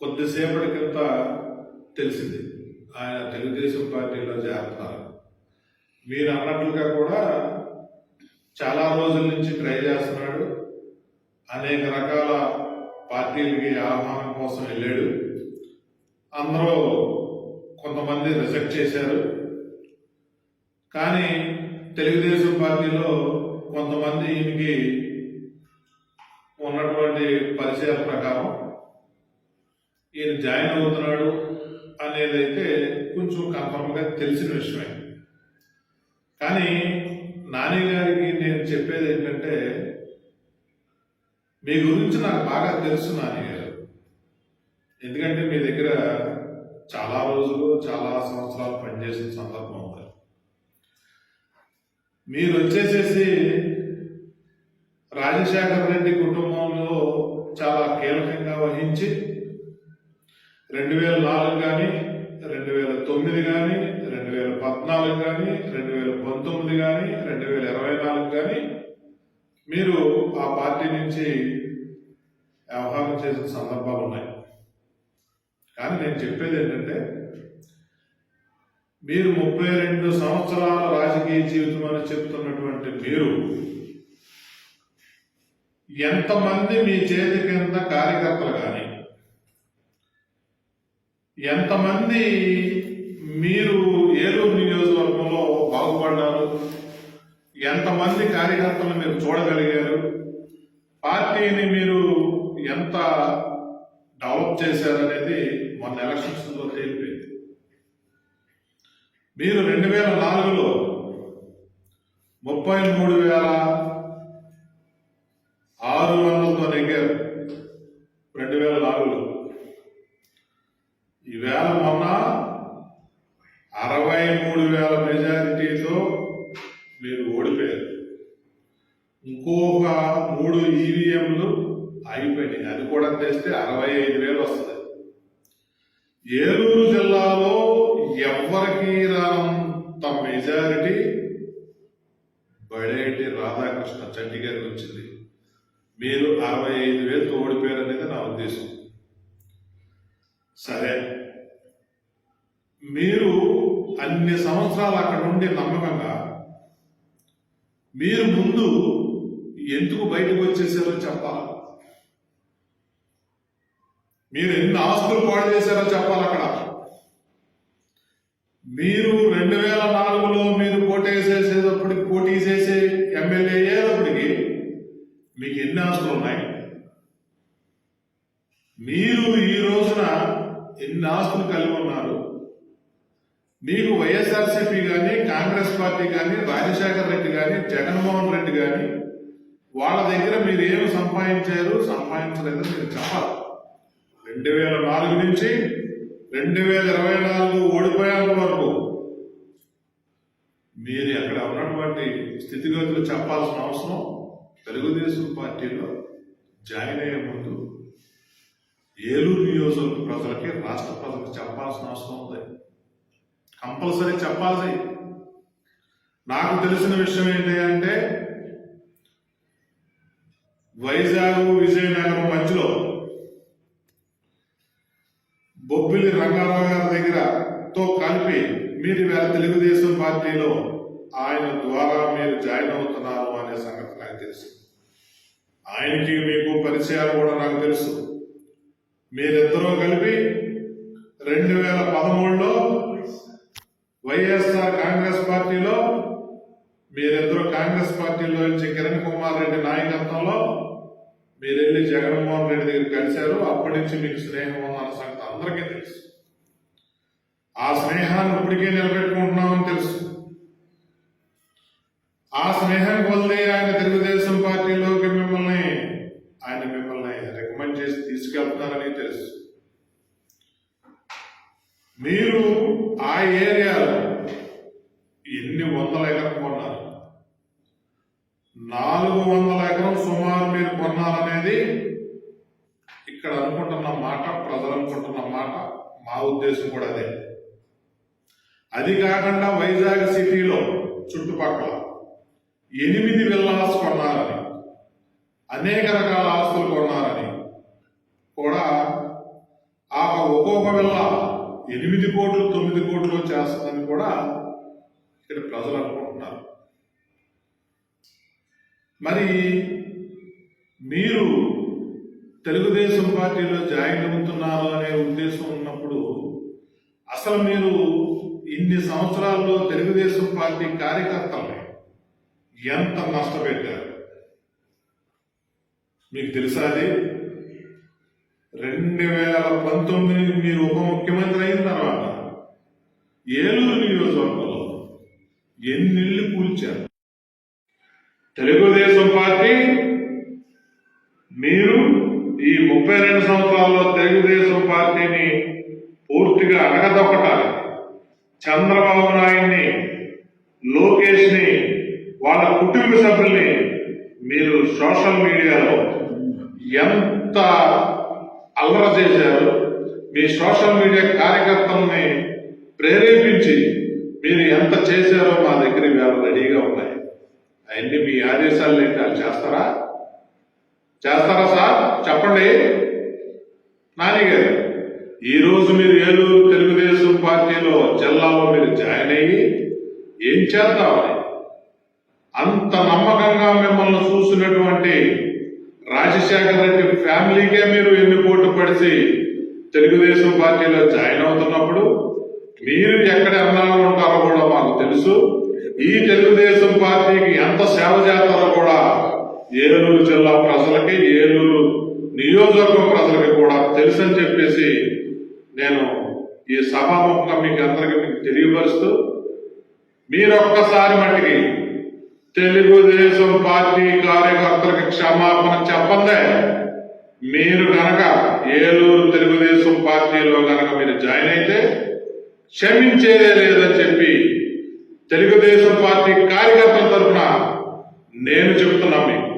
కొద్దిసేపటి కింద తెలిసింది. ఆయన తెలుగుదేశం పార్టీలో చేరుతున్నారు మీరు అన్నట్లుగా కూడా చాలా రోజుల నుంచి ట్రై చేస్తున్నాడు. అనేక రకాల పార్టీలకి ఆహ్వానం కోసం వెళ్ళాడు. అందరూ కొంతమంది రిజెక్ట్ చేశారు. కానీ తెలుగుదేశం పార్టీలో కొంతమంది ఈయనకి ఉన్నటువంటి పరిచయాల ప్రకారం ఈయన జాయిన్ అవుతున్నాడు అనేది అయితే కొంచెం కన్ఫర్మ్గా తెలిసిన విషయమే. కానీ నాని గారికి నేను చెప్పేది ఏంటంటే మీ గురించి నాకు బాగా తెలుసు నాని గారు. ఎందుకంటే మీ దగ్గర చాలా రోజులు చాలా సంవత్సరాలు పనిచేసిన సందర్భం ఉంది. మీరు వచ్చేసేసి రాజశేఖర రెడ్డి కుటుంబంలో చాలా కీలకంగా వహించి రెండు వేల నాలుగు కానీ రెండు వేల తొమ్మిది కానీ రెండు వేల పద్నాలుగు కానీ రెండు వేల పంతొమ్మిది కానీ రెండు వేల ఇరవై నాలుగు కానీ మీరు ఆ పార్టీ నుంచి వ్యవహారం చేసిన సందర్భాలు ఉన్నాయి. కానీ నేను చెప్పేది ఏంటంటే మీరు ముప్పై రెండు సంవత్సరాల రాజకీయ జీవితం అని చెప్తున్నటువంటి మీరు ఎంతమంది మీ చేతి కింద కార్యకర్తలు కానీ ఎంతమంది మీరు ఏలూరు నియోజకవర్గంలో బాగుపడ్డారు? ఎంతమంది కార్యకర్తలు మీరు చూడగలిగారు? పార్టీని మీరు ఎంత డెవలప్ చేశారనేది మొన్న ఎలక్షన్స్లో తేలిపోయింది. మీరు రెండు వేల నాలుగులో ముప్పై మూడు వేల ఆరు వందలతో నెగ్గారు. రెండు వేల నాలుగులో ఈవేళ మొన్న అరవై మూడు వేల మెజారిటీతో మీరు ఓడిపోయారు. ఇంకొక మూడు ఈవీఎంలు అయిపోయినాయి అది కూడా తెస్తే అరవై ఐదు వేలు వస్తుంది. ఏలూరు జిల్లాలో ఎవ్వరికి రానంత మెజారిటీ బడేటి రాధాకృష్ణ చంటి గారికి వచ్చింది మీరు అరవై ఐదు వేలు ఓడిపోయారు అనేది నా ఉద్దేశం. సరే. మీరు అన్ని సంవత్సరాలు అక్కడ ఉండి నమ్మకంగా మీరు ముందు ఎందుకు బయటకు వచ్చేసారో చెప్పాలి. మీరు ఎన్ని ఆస్తులు పాడు చేశారో చెప్పాలి అక్కడ. మీరు రెండు వేల నాలుగులో మీరు పోటీ చేసేటప్పటికి పోటీ చేసే ఎమ్మెల్యే అయ్యేటప్పటికి మీకు ఎన్ని ఆస్తులు ఉన్నాయి? మీరు ఈ రోజున ఎన్ని ఆస్తులు కలిగి ఉన్నారు మీకు వైఎస్ఆర్సీపీ కానీ కాంగ్రెస్ పార్టీ కానీ రాజశేఖర రెడ్డి కానీ జగన్మోహన్ రెడ్డి కానీ వాళ్ళ దగ్గర మీరు ఏమి సంపాదించారు? సంపాదించలేదని మీరు చెప్పాలి. రెండు వేల నాలుగు నుంచి రెండు వేల ఇరవై నాలుగు ఓడిపోయేంత వరకు మీరు అక్కడ ఉన్నటువంటి స్థితిగతులు చెప్పాల్సిన అవసరం? తెలుగుదేశం పార్టీలో జాయిన్ అయ్యే ముందు ఏలూరు నియోజకవర్గ ప్రజలకి రాష్ట్ర ప్రజలకు చెప్పాల్సిన అవసరం ఉంది. కంపల్సరీ చెప్పాల్సి. నాకు తెలిసిన విషయం ఏంటి అంటే వైజాగ్ విజయనగరం మధ్యలో బొబ్బిలి రంగారావు గారి దగ్గర తో కలిపి మీరు వేళ తెలుగుదేశం పార్టీలో ఆయన ద్వారా మీరు జాయిన్ అవుతున్నారు అనే సంగతి నాకు తెలుసు. ఆయనకి మీకు పరిచయాలు కూడా నాకు తెలుసు. మీరిద్దరూ కలిపి రెండు వేల పదమూడులో వైఎస్ఆర్ కాంగ్రెస్ పార్టీలో మీరిద్దరూ కాంగ్రెస్ పార్టీలో నుంచి కిరణ్ కుమార్ రెడ్డి నాయకత్వంలో మీరు వెళ్ళి జగన్మోహన్ రెడ్డి దగ్గర కలిశారు. అప్పటి నుంచి మీకు స్నేహం ఉందన్న సంగతి అందరికీ తెలుసు. ఆ స్నేహాన్ని ఇప్పటికే నిలబెట్టుకుంటున్నామని తెలుసు. ఆ స్నేహం కొలిది ఆయన తెలుగుదేశం పార్టీలో మిమ్మల్ని ఆయన మిమ్మల్ని రికమెండ్ చేసి ఉన్నారని తెలుసు. మీరు ఆ ఏరియాలో ఎన్ని వందల ఎకరం కొన్నారు? నాలుగు వందల ఎకరం సుమారు మీరు కొన్నారనేది ఇక్కడ అనుకుంటున్న మాట ప్రజలు అనుకుంటున్న మాట మా ఉద్దేశం కూడా అదే. అది కాకుండా వైజాగ్ సిటీలో చుట్టుపక్కల ఎనిమిది విల్లాస్ కొన్నారని అనేక రకాల ఆస్తులు కొన్నారని కూడా ఆ ఒక్కొక్క వెళ్ళ ఎనిమిది కోట్లు తొమ్మిది కోట్లు చేస్తుందని కూడా ఇక్కడ ప్రజలు అనుకుంటున్నారు. మరి మీరు తెలుగుదేశం పార్టీలో జాయిన్ అవుతున్నారు అనే ఉద్దేశం ఉన్నప్పుడు అసలు మీరు ఇన్ని సంవత్సరాల్లో తెలుగుదేశం పార్టీ కార్యకర్తల్ని ఎంత నష్టపెట్టారు? మీకు తెలుసా అది? రెండు వేల పంతొమ్మిది మీరు ఉప ముఖ్యమంత్రి అయిన తర్వాత ఏలూరు నియోజకవర్గంలో ఎన్నిళ్ళు కూల్చారు. తెలుగుదేశం పార్టీ మీరు ఈ ముప్పై రెండు సంవత్సరాల్లో తెలుగుదేశం పార్టీని పూర్తిగా అడగదొక్కటాలి చంద్రబాబు నాయుడిని లోకేష్ని వాళ్ళ కుటుంబ సభ్యుల్ని మీరు సోషల్ మీడియాలో ఎంత అల్లర చేశారు. మీ సోషల్ మీడియా కార్యకర్తల్ని ప్రేరేపించి మీరు ఎంత చేశారో మా దగ్గర ఇవాళ రెడీగా ఉన్నాయి. అవన్నీ మీ ఆదేశాలు ఏంటి అది చేస్తారా? చేస్తారా సార్? చెప్పండి. నానిగారు ఈరోజు ఈ రోజు మీరు ఏలూరు తెలుగుదేశం పార్టీలో జిల్లాలో మీరు జాయిన్ అయ్యి ఏం చేద్దామని అంత నమ్మకంగా మిమ్మల్ని చూసినటువంటి రాజశేఖర రెడ్డి ఫ్యామిలీకే మీరు ఎన్ని కోట్లు పడిచి తెలుగుదేశం పార్టీలో జాయిన్ అవుతున్నప్పుడు మీరు ఎక్కడ ఎన్నాళ్ళు ఉంటారో కూడా మాకు తెలుసు. ఈ తెలుగుదేశం పార్టీకి ఎంత సేవ చేస్తారో కూడా ఏలూరు జిల్లా ప్రజలకి ఏలూరు నియోజకవర్గం ప్రజలకి కూడా తెలుసని చెప్పేసి నేను ఈ సభాముఖంగా మీకు అందరికీ మీకు తెలియపరుస్తూ మీరొక్కసారి మట్టికి తెలుగుదేశం పార్టీ కార్యకర్తలకు క్షమాపణ చెప్పందే మీరు గనక ఏలూరు తెలుగుదేశం పార్టీలో గనక మీరు జాయిన్ అయితే క్షమించేదే లేదని చెప్పి తెలుగుదేశం పార్టీ కార్యకర్తల తరఫున నేను చెబుతున్నా మీకు.